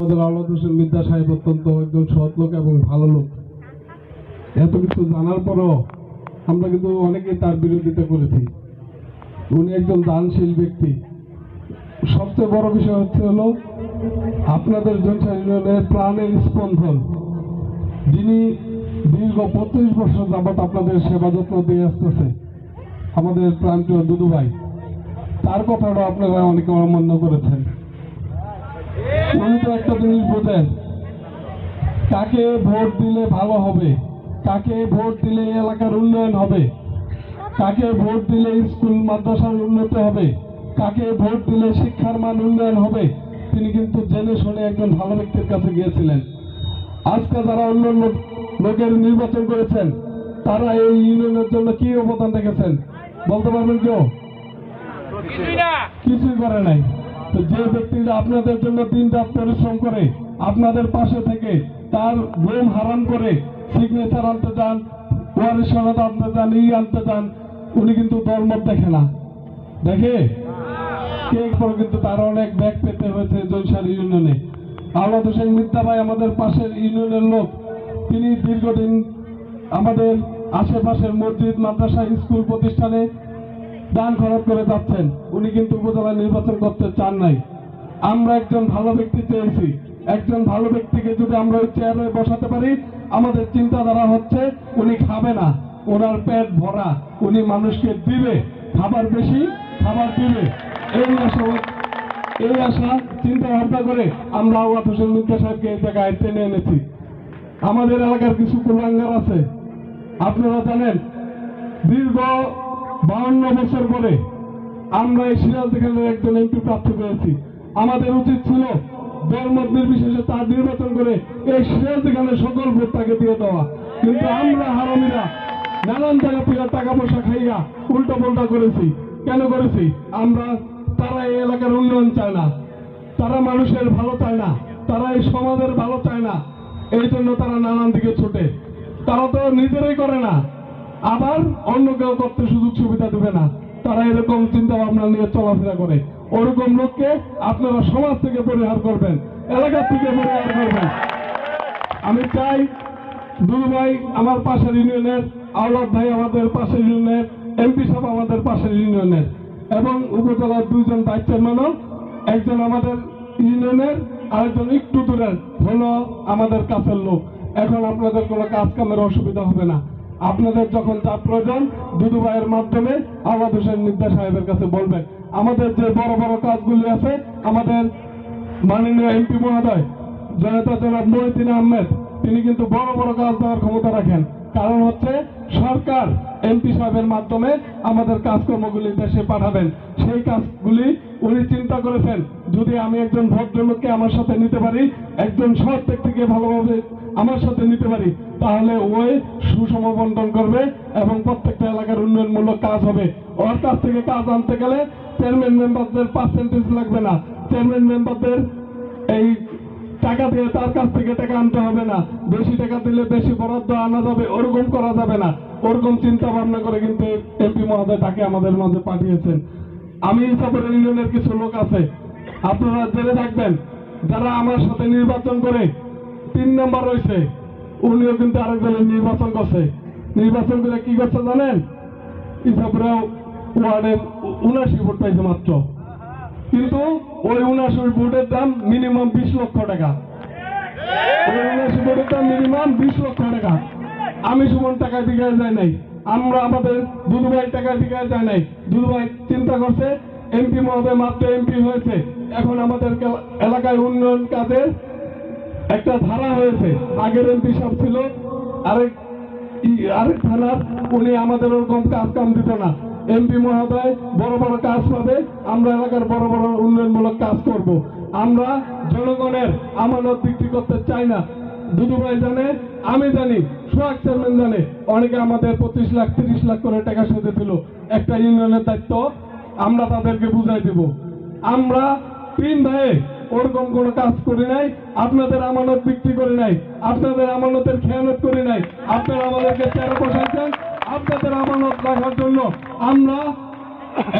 আমাদের আওলাদ হোসেন মির্জা সাহেব অত্যন্ত একজন সৎ লোক এবং ভালো লোক। এত কিছু জানার পরও আমরা কিন্তু অনেকেই তার বিরোধিতা করেছি। উনি একজন দানশীল ব্যক্তি। সবচেয়ে বড় বিষয় হচ্ছে হলো, আপনাদের জনসা ইউনিয়নের প্রাণের স্পন্দন। যিনি দীর্ঘ পঁচিশ বছর যাবৎ আপনাদের সেবা যত্ন দিয়ে আসতেছে, আমাদের প্রান্তীয় দুদু ভাই। তার কথাটা আপনারা অনেকে অমান্য করেছেন। উনি তো একটা জিনিস বোঝেন, কাকে ভোট দিলে ভালো হবে, কাকে ভোট দিলে এলাকার উন্নয়ন হবে, কাকে ভোট দিলে স্কুল, মাদ্রাসার উন্নতি হবে, কাকে ভোট দিলে শিক্ষার মান উন্নয়ন হবে, তিনি কিন্তু জেনে শুনে একজন ভালো ব্যক্তির কাছে গিয়েছিলেন। আজকে যারা অন্য লোকের নির্বাচন করেছেন, তারা এই ইউনিয়নের জন্য কি অবদান রেখেছেন? বলতে পারবেন কেউ? কিছুই করে নাই। যে ব্যক্তিরা আপনাদের জন্য দিন রাত পরিশ্রম করে আপনাদের পাশে থেকে তার ঘুম হারাম করে সিগনেচার আনতে চান ওয়ারিশ সনদ আনতে চান ই আনতে চান উনি কিন্তু দলমত দেখে না। দেখে? কে পরে কিন্তু তার অনেক ব্যাগ পেতে হয়েছে জৈসার ইউনিয়নে। আওলাদ হোসেন মিথ্যা ভাই আমাদের পাশের ইউনিয়নের লোক। তিনি দীর্ঘদিন আমাদের আশেপাশের মসজিদ, মাদ্রাসা, স্কুল প্রতিষ্ঠানে দান খরচ করে যাচ্ছেন, উনি কিন্তু উপজেলা নির্বাচন করতে চান নাই। আমরা একজন ভালো ব্যক্তি চেয়েছি। একজন ভালো ব্যক্তিকে যদি আমরা ওই চেয়ারে বসাতে পারি, আমাদের চিন্তাধারা হচ্ছে উনি খাবে না, ওনার পেট ভরা, উনি মানুষকে দিবে, খাবার বেশি, খাবার দিবে। এই আশা এই আশা চিন্তা ভাবনা করে আমরা আওয়াত হোসেন মির্জা সাহেবকে এই জায়গায় টেনে এনেছি। আমাদের এলাকার কিছু কুলাঙ্গার আছে। আপনারা জানেন, দীর্ঘ বাউন্ন বছর পরে আমরা এই সিরাজ খানের একজন এমপি প্রার্থী পেয়েছি আমাদের উচিত ছিল দলমত নির্বিশেষে তার নির্বাচন করে এই সিরাজ খানের সকল ভোট তাকে দিয়ে দেওয়া। কিন্তু আমরা হারামিরা নানান জায়গা থেকে টাকা পয়সা খাইয়া উল্টো পাল্টা করেছি। কেন করেছি? আমরা, তারা এই এলাকার উন্নয়ন চায় না। তারা মানুষের ভালো চায় না। তারা এই সমাজের ভালো চায় না। এই জন্য তারা নানান দিকে ছুটে। তারা তো নিজেরাই করে না। আবার অন্য কেউ করতে সুযোগ সুবিধা দেবে না। তারা এরকম চিন্তা ভাবনা নিয়ে চলাফেরা করে। ওরকম লোককে আপনারা সমাজ থেকে পরিহার করবেন, এলাকা থেকে পরিহার করবেন। আমি চাই দুই ভাই আমার পাশের ইউনিয়নের, আওলাদ ভাই আমাদের পাশের ইউনিয়নের, এমপি সাহেব আমাদের পাশের ইউনিয়নের এবং উপজেলার দুইজন ভাইস চেয়ারম্যানও, একজন আমাদের ইউনিয়নের, আরেকজন একটু দূরের। হলো আমাদের কাছের লোক। এখন আপনাদের কোনো কাজ কামের অসুবিধা হবে না। আপনাদের যখন চাপ প্রয়োজন, দুদু ভাইয়ের মাধ্যমে আওয়াজ হোসেন নির্দেশ সাহেবের কাছে বলবেন। আমাদের যে বড় বড় কাজগুলি আছে, আমাদের মাননীয় এমপি মহোদয় জনতা জনাব মহিদিন আহমেদ, তিনি কিন্তু বড় বড় কাজ দেওয়ার ক্ষমতা রাখেন। কারণ হচ্ছে সরকার এমপি সাহেবের মাধ্যমে আমাদের কাজকর্মগুলি দেশে পাঠাবেন। সেই কাজগুলি উনি চিন্তা করেছেন, যদি আমি একজন ভদ্রলোককে আমার সাথে নিতে পারি, একজন সৎ ব্যক্তিকে ভালোভাবে আমার সাথে নিতে পারি, তাহলে ওই সুষম বন্টন করবে এবং প্রত্যেকটা এলাকার উন্নয়নমূলক কাজ হবে। ওর কাছ থেকে কাজ আনতে গেলে চেয়ারম্যান মেম্বারদের পার্সেন্টেজ লাগবে না। চেয়ারম্যান মেম্বারদের এই টাকা দিয়ে তার কাছ থেকে টাকা আনতে হবে না। বেশি টাকা দিলে বেশি বরাদ্দ আনা যাবে, ওরকম করা যাবে না। ওরকম চিন্তা ভাবনা করে কিন্তু এমপি মহোদয় তাকে আমাদের মাঝে পাঠিয়েছেন। আমি হিসাবে ইউনিয়নের কিছু লোক আছে। আপনারা জেনে থাকবেন, যারা আমার সাথে নির্বাচন করে, তিন নম্বর রয়েছে। উনিও কিন্তু আরেকজনের নির্বাচন করছে। নির্বাচন করে কি করছে জানেন? ইসাবরাও ওয়ার্ডে উনাশি ভোট পাইছে মাত্র। কিন্তু ওই উনাশি বোর্ডের দাম মিনিমাম বিশ লক্ষ টাকা। ওই উনাশি ভোটের দাম মিনিমাম বিশ লক্ষ টাকা। আমি সুমন টাকা দিকে যায় নাই। আমরা আমাদের দুদুভাই টাকা দিকে যায় নাই। দুদুভাই চিন্তা করছে, এমপি মহোদয় মাত্র এমপি হয়েছে। এখন আমাদের এলাকায় উন্নয়ন কাজের একটা ধারা হয়েছে। আগের এমপি সব ছিল, আরেক আরেক থানার, উনি আমাদের ওরকম কাজ কাম দিত না। এমপি মহোদয়, বড় বড় কাজ পাবে আমরা এলাকার বড় বড় উন্নয়নমূলক কাজ করব। আমরা জনগণের আমানত বিক্রি করতে চাই না। দুদু ভাই জানে, আমি জানি, সোহাগ চেয়ারম্যান জানে। অনেকে আমাদের পঁচিশ লাখ, তিরিশ লাখ করে টাকা সাথে দিল। একটা ইউনিয়নের দায়িত্ব, আমরা তাদেরকে বুঝাই দেব। আমরা তিন ভাইয়ে ওরকম কোনো কাজ করি নাই। আপনাদের আমানত বিক্রি করি নাই। আপনাদের আমানতের খেয়ানত করি নাই। আপনারা আমাদেরকে তেরো বসাইছেন। আপনাদের আমানত রাখার জন্য আমরা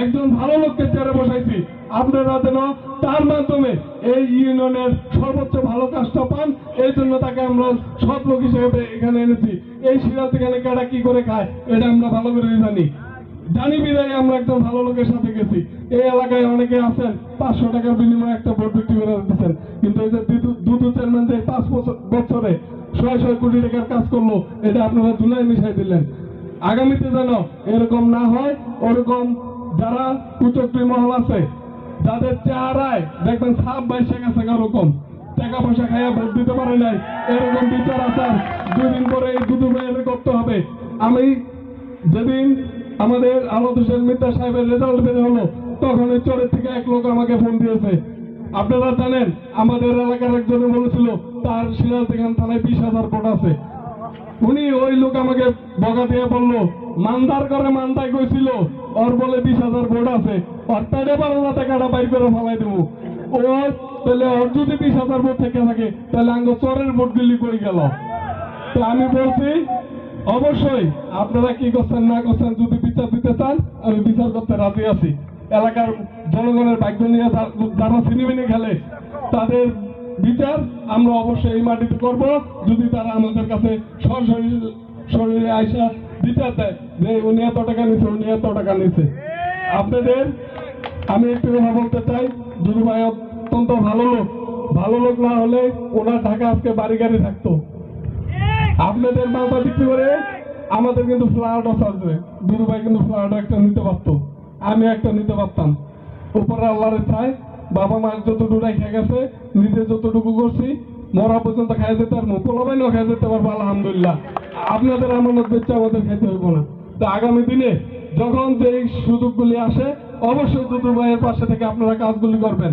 একজন ভালো লোককে চেয়ারে বসাইছি। আপনারা যেন তার মাধ্যমে এই ইউনিয়নের সর্বোচ্চ ভালো কাজটা পান, এই জন্য তাকে আমরা সৎ লোক হিসেবে এখানে এনেছি। এই সিরাজ এখানে কারা কি করে খায়, এটা আমরা ভালো করে জানি। জানি বিদায় আমরা একজন ভালো লোকের সাথে গেছি। এই এলাকায় অনেকে আছেন, পাঁচশো টাকার বিনিময়ে একটা ভোট বিক্রি করে দিচ্ছেন কিন্তু এই যে দুটো চেয়ারম্যান যে পাঁচ বছর বছরে ছয় ছয় কোটি টাকার কাজ করল, এটা আপনারা জুলাই মিশাই দিলেন। আগামীতে যেন এরকম না হয়, ওরকম যারা কুচক্রি মহল আছে, যাদের চেহারায় দেখবেন সাপ বাইশে গেছে ওরকম টাকা পয়সা খাইয়া ভোট দিতে পারে নাই, এরকম বিচার আচার দুই দিন পরে এই দুটো মেয়ের করতে হবে। আমি যেদিন আমাদের আলোদ হোসেন মিত্রা সাহেবের রেজাল্ট বের হলো, তখন ওই চরের থেকে এক লোক আমাকে ফোন দিয়েছে। আপনারা জানেন, আমাদের এলাকার একজনে বলেছিল, তার সিরাজ দেখান থানায় বিশ হাজার ভোট আছে। উনি ওই লোক আমাকে বকা দিয়ে বলল, মান্দার করে মান্দায় গেছিল। ওর বলে বিশ হাজার ভোট আছে। ওর পেটে বাংলা টাকাটা বাইর করে ফেলাই দেবো। ও, তাহলে ওর যদি বিশ হাজার ভোট থেকে থাকে, তাহলে আঙ্গ চরের ভোট গুলি করে গেল? তো আমি বলছি, অবশ্যই, আপনারা কি করছেন, না করছেন, যদি বিচার দিতে চান, আমি বিচার করতে রাজি আছি। এলাকার জনগণের ভাগ্য নিয়ে যারা সিনেমিনি খেলে, তাদের বিচার আমরা অবশ্যই এই মাটিতে করব, যদি তারা আমাদের কাছে সরাসরি শরীরে আইসা বিচার দেয় যে উনি এত টাকা নিছে, উনি এত টাকা নিছে। আপনাদের, আমি একটু কথা বলতে চাই দুদু ভাই অত্যন্ত ভালো লোক। ভালো লোক না হলে ওনার ঢাকা আজকে বাড়ি গাড়ি থাকতো। আপনাদের মালটা বিক্রি করে আমাদের কিন্তু ফ্লাওয়ার আছে দুদু ভাই কিন্তু ফ্লাওয়ার একটা নিতে পারতো। আমি একটা নিতে পারতাম। উপরে আল্লাহর চাই বাবা মা যতটুকু রেখে গেছে, নিজে যতটুকু করছি, মরা পর্যন্ত খাই যেতে পারব পোলাবাইনও খাই যেতে পারব, আলহামদুলিল্লাহ। আপনাদের আমানত বেচে আমাদের খাইতে হইব না। তো আগামী দিনে যখন যে সুযোগগুলি আসে, অবশ্যই দুদু ভাইয়ের পাশে থেকে আপনারা কাজগুলি করবেন।